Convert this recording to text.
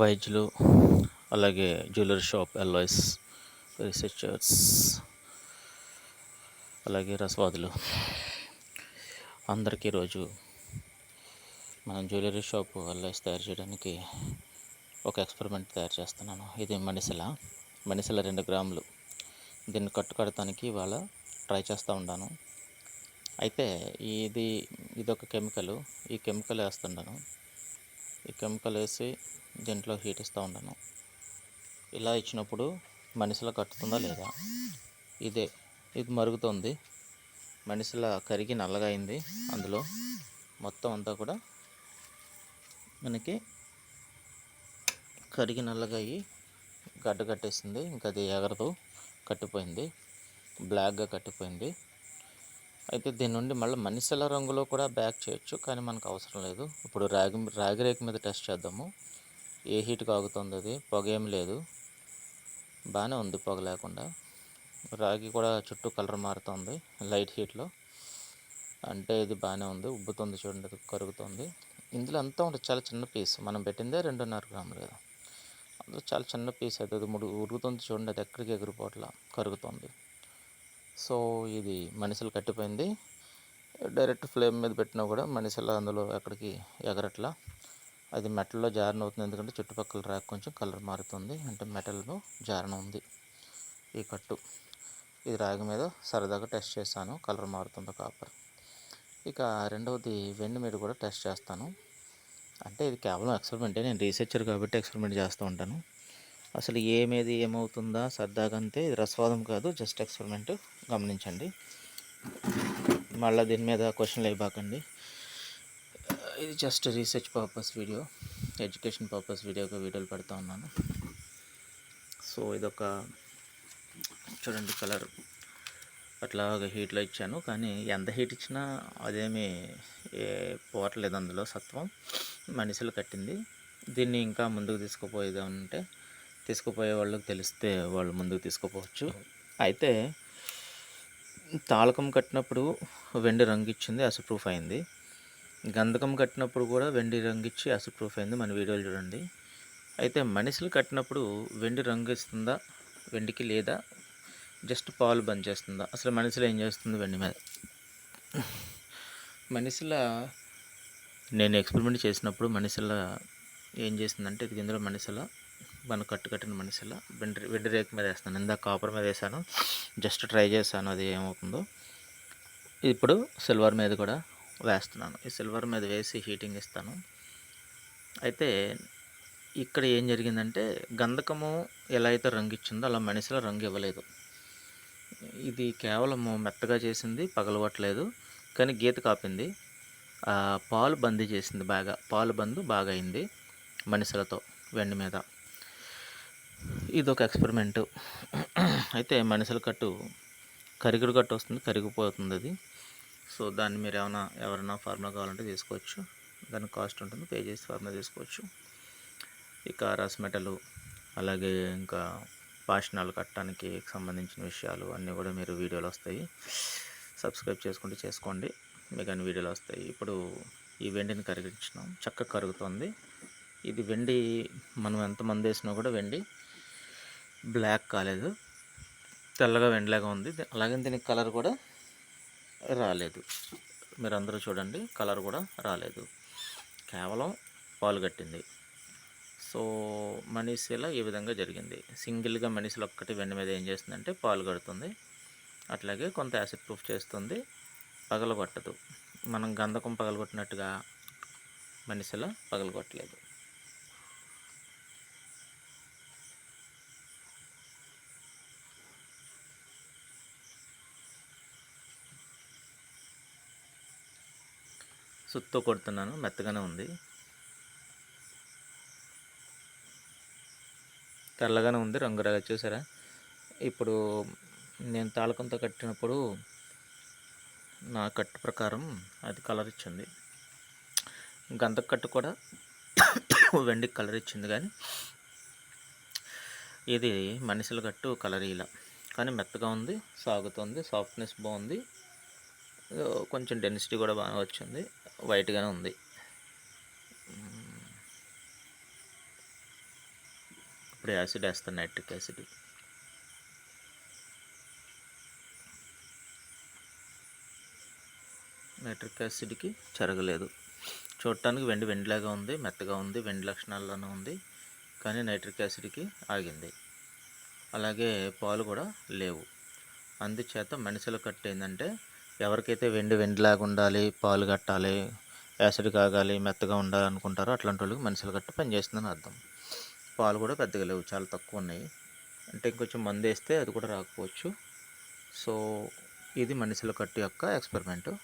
వైద్యులు అలాగే jewellery shop ఎల్ఐస్ researchers అలాగే రసవాదులు. అందరికీ ఈరోజు మనం జ్యువెలరీ షాప్ ఎల్ఐస్ తయారు చేయడానికి ఒక ఎక్స్పెరిమెంట్ తయారు చేస్తున్నాను. ఇది మనిషిల మనిషిల రెండు గ్రాములు. దీన్ని కట్టుకడటానికి ఇవాళ ట్రై చేస్తూ ఉన్నాను అయితే ఇది ఇదొక కెమికల్. ఈ కెమికల్ వేస్తున్నాను ఈ కెమికల్ వేసి దీంట్లో హీట్ ఇస్తూ ఉన్నాను. ఇలా ఇచ్చినప్పుడు మనిషిలో కట్టుతుందా లేదా? ఇదే ఇది మరుగుతుంది. మనిషిలా కరిగి నల్లగా అయింది. అందులో మొత్తం అంతా కూడా మనకి కరిగి నల్లగా అయ్యి గడ్డ కట్టేసింది. ఇంకా అది ఎగరదు. కట్టిపోయింది. బ్లాక్గా కట్టిపోయింది. అయితే దీని నుండి మళ్ళీ మనిషిల రంగులో కూడా బ్యాక్ చేయొచ్చు కానీ మనకు అవసరం లేదు. ఇప్పుడు రాగి రాగి రేకు మీద టెస్ట్ చేద్దాము. ఏ హీట్ కాగుతుంది అది? పొగ ఏం లేదు. బాగానే ఉంది పొగ లేకుండా. రాగి కూడా చుట్టూ కలర్ మారుతుంది లైట్ హీట్లో అంటే ఇది బాగానే ఉంది ఉబ్బుతుంది చూడండి అది కరుగుతుంది. ఇందులో అంతా ఉంటుంది చాలా చిన్న పీస్ మనం పెట్టిందే రెండున్నర గ్రాములు కదా. అందులో చాలా చిన్న పీస్ అయితే అది ముడు ఉరుగుతుంది చూడండి అది ఎక్కడికి ఎగిరిపోట్ల కరుగుతుంది. సో ఇది మనిషిలు కట్టిపోయింది. డైరెక్ట్ ఫ్లేమ్ మీద పెట్టినా కూడా మనిషిలో అందులో ఎక్కడికి ఎగరట్లా. అది మెటల్లో జారణ అవుతుంది ఎందుకంటే చుట్టుపక్కల ర్యాక్ కొంచెం కలర్ మారుతుంది. అంటే మెటల్లో జారణ ఉంది ఈ కట్టు. ఇది రాగి మీద సరదాగా టెస్ట్ చేస్తాను కలర్ మారుతుంది కాపర్. ఇక రెండవది వెండి మీద కూడా టెస్ట్ చేస్తాను. అంటే ఇది కేవలం ఎక్స్పెరిమెంటే. నేను రీసెర్చర్ కాబట్టి ఎక్స్పెరిమెంట్ చేస్తూ ఉంటాను. అసలు ఏమేది ఏమవుతుందా సరదాగా అంతే ఇది రసవాదం కాదు జస్ట్ ఎక్స్పెరిమెంట్ గమనించండి. మళ్ళీ దీని మీద క్వశ్చన్లు అయిపోకండి. ఇది just research purpose video education purpose వీడియోగా వీడియోలు పెడతా ఉన్నాను. సో ఇదొక చూడండి కలర్ అట్లాగా హీట్లో ఇచ్చాను కానీ ఎంత హీట్ ఇచ్చినా అదేమీ ఏ పోవట్లేదు అందులో సత్వం. మనిషిలు కట్టింది. దీన్ని ఇంకా ముందుకు తీసుకుపోయేది ఉంటే తీసుకుపోయే వాళ్ళకి తెలిస్తే వాళ్ళు ముందుకు తీసుకుపోవచ్చు. అయితే తాళకం కట్టినప్పుడు వెండి రంగు ఇచ్చింది అసప్రూఫ్ అయింది. గంధకం కట్టినప్పుడు కూడా వెండి రంగు ఇచ్చి అసప్రూఫ్ అయింది. మన వీడియోలు చూడండి. అయితే మనుషులు కట్టినప్పుడు వెండి రంగు ఇస్తుందా వెండికి లేదా? జస్ట్ పాలు బంద్ చేస్తుందా? అసలు మనుషులు ఏం చేస్తుంది వెండి మీద? మనుషుల నేను ఎక్స్పెరిమెంట్ చేసినప్పుడు మనుషుల ఏం చేసిందంటే ఇది ఇందులో మనుషుల మన కట్టు కట్టిన మనిషిలా వెండి వెండి రేక్ మీద వేస్తాను. ఇందాక కాపర్ మీద వేసాను జస్ట్ ట్రై చేశాను అది ఏమవుతుందో. ఇప్పుడు సిల్వర్ మీద కూడా వేస్తున్నాను. ఈ సిల్వర్ మీద వేసి హీటింగ్ ఇస్తాను. అయితే ఇక్కడ ఏం జరిగిందంటే గంధకము ఎలా అయితే రంగు ఇచ్చిందో అలా మనిషిలో రంగు ఇవ్వలేదు. ఇది కేవలం మెత్తగా చేసింది పగలవట్లేదు కానీ గీత కాపింది. పాలు బందీ చేసింది బాగా. పాలు బందు బాగా అయింది మనిషిలతో వెండి మీద. ఇదొక ఒక ఎక్స్పెరిమెంట్ అయితే మనుషుల కట్టు కరిగుడు కట్టు వస్తుంది కరిగిపోతుంది అది. సో దాన్ని మీరు ఏమైనా ఎవరైనా ఫార్ములా కావాలంటే తీసుకోవచ్చు. దాని కాస్ట్ ఉంటుంది పే చేసి ఫార్ములా తీసుకోవచ్చు. ఇక రసమెటలు అలాగే ఇంకా పాషణాలు కట్టడానికి సంబంధించిన విషయాలు అన్నీ కూడా మీరు వీడియోలు వస్తాయి. సబ్స్క్రైబ్ చేసుకుంటే చేసుకోండి. మీకు అన్ని వీడియోలు వస్తాయి. ఇప్పుడు ఈ వెండిని కరిగించినాం. చక్కగా కరుగుతుంది. ఇది వెండి మనం ఎంతమంది వేసినా కూడా వెండి బ్లాక్ కాలేదు. తెల్లగా వెండలాగా ఉంది. అలాగే దీనికి కలర్ కూడా రాలేదు. మీరు అందరూ చూడండి కలర్ కూడా రాలేదు. కేవలం పాలు కట్టింది. సో మనిషిలా ఈ విధంగా జరిగింది. సింగిల్గా మనిషిలో ఒక్కటి వెండి మీద ఏం చేస్తుందంటే పాలు కడుతుంది. అట్లాగే కొంత యాసిడ్ ప్రూఫ్ చేస్తుంది. పగలగొట్టదు. మనం గంధకం పగలగొట్టినట్టుగా మనిషిలా పగలగొట్టలేదు. సుత్తో కొడుతున్నాను మెత్తగానే ఉంది. తెల్లగానే ఉంది రంగు చూసారా? ఇప్పుడు నేను తాళకంతో కట్టినప్పుడు నా కట్టు ప్రకారం అది కలర్ ఇచ్చింది. గంధ కట్టు కూడా వెండి కలర్ ఇచ్చింది కానీ ఇది మనుషుల కట్టు కలర్ ఇలా. కానీ మెత్తగా ఉంది సాగుతుంది సాఫ్ట్నెస్ బాగుంది. కొంచెం డెన్సిటీ కూడా బాగా వచ్చింది. వైట్గానే ఉంది. ఇప్పుడు యాసిడ్ వేస్తాను నైట్రిక్ యాసిడ్ నైట్రిక్ యాసిడ్కి చెరగలేదు. చూడటానికి వెండి వెండిలాగా ఉంది మెత్తగా ఉంది వెండి లక్షణాల్లోనే ఉంది కానీ నైట్రిక్ యాసిడ్కి ఆగింది. అలాగే పాలు కూడా లేవు. అందుచేత మనిషిలో కట్టు ఏంటంటే ఎవరికైతే వెండి వెండిలాగా ఉండాలి పాలు కట్టాలి యాసిడ్ కాగాలి మెత్తగా ఉండాలి అనుకుంటారో అట్లాంటి వాళ్ళకి మనుషులు కట్ట పనిచేస్తుందని అర్థం. పాలు కూడా పెద్దగా లేవు చాలా తక్కువ ఉన్నాయి. అంటే ఇంకొంచెం మందు వేస్తే అది కూడా రాకపోవచ్చు. సో ఇది మనుషుల కట్టు యొక్క ఎక్స్పెరిమెంటు.